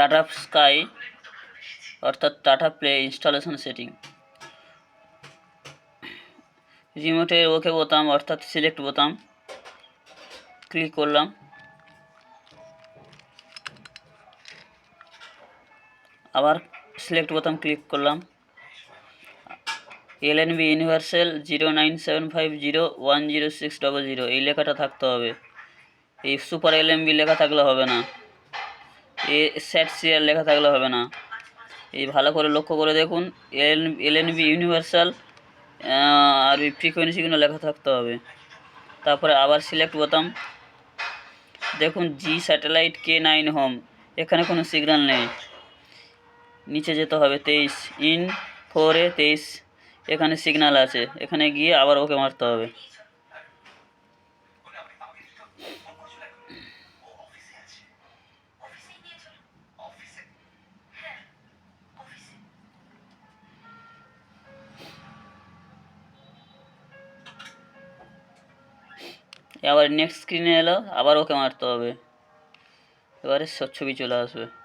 Tata Sky অর্থাৎ Tata Play installation setting রিমোটের okay বোতাম, অর্থাৎ সিলেক্ট বোতাম ক্লিক করলাম। আবার সিলেক্ট বোতাম ক্লিক করলাম। LNB universal zero nine seven five zero one zero six double zero এই লেখাটা থাকতে হবে। এই সুপার এলএমবি লেখা থাকলে হবে না। এ স্যাট সিআর লেখা থাকলে হবে না। এই ভালো করে লক্ষ্য করে দেখুন, এল এলএনবি ইউনিভার্সাল আর এই ফ্রিকোয়েন্সিগুলো লেখা থাকতে হবে। তারপরে আবার সিলেক্ট বোতাম। দেখুন G satellite K nine home এখানে কোনো সিগন্যাল নেই। নিচে যেতে হবে তেইশ ইন ফোরে তেইশ, এখানে সিগন্যাল আছে। এখানে গিয়ে আবার ওকে মারতে হবে। আবার নেক্সট স্ক্রিনে এলো আবার ওকে মারতে হবে। এবারে ছবি চলে আসবে।